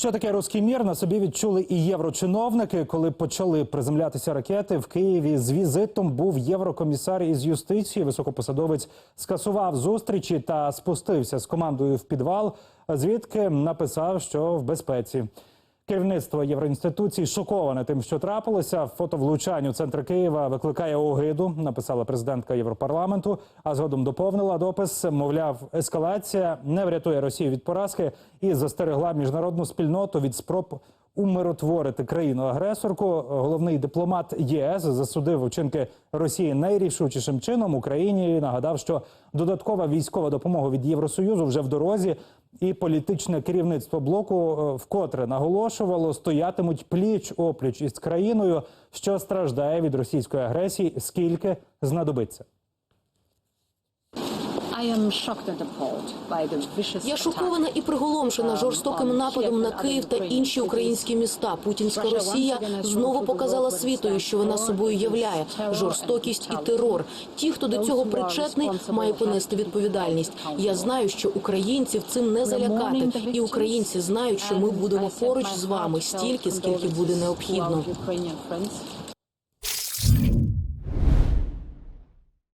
Що таке руський мір на собі відчули і єврочиновники, коли почали приземлятися ракети в Києві. З візитом був єврокомісар із юстиції. Високопосадовець скасував зустрічі та спустився з командою в підвал, звідки написав, що в безпеці. Керівництво євроінституцій шоковане тим, що трапилося. Фото влучань у центр Києва викликає огиду. Написала президентка Європарламенту. А згодом доповнила допис. Мовляв, ескалація не врятує Росію від поразки і застерегла міжнародну спільноту від спроб умиротворити країну-агресорку. Головний дипломат ЄС засудив учинки Росії найрішучішим чином Україні. Нагадав, що додаткова військова допомога від Євросоюзу вже в дорозі. І політичне керівництво блоку е, вкотре наголошувало, стоятимуть пліч опліч із країною, що страждає від російської агресії, скільки знадобиться. Я шокована і приголомшена жорстоким нападом на Київ та інші українські міста. Путінська Росія знову показала світою, що вона собою являє жорстокість і терор. Ті, хто до цього причетний, має понести відповідальність. Я знаю, що українців цим не залякати, і українці знають, що ми будемо поруч з вами стільки, скільки буде необхідно.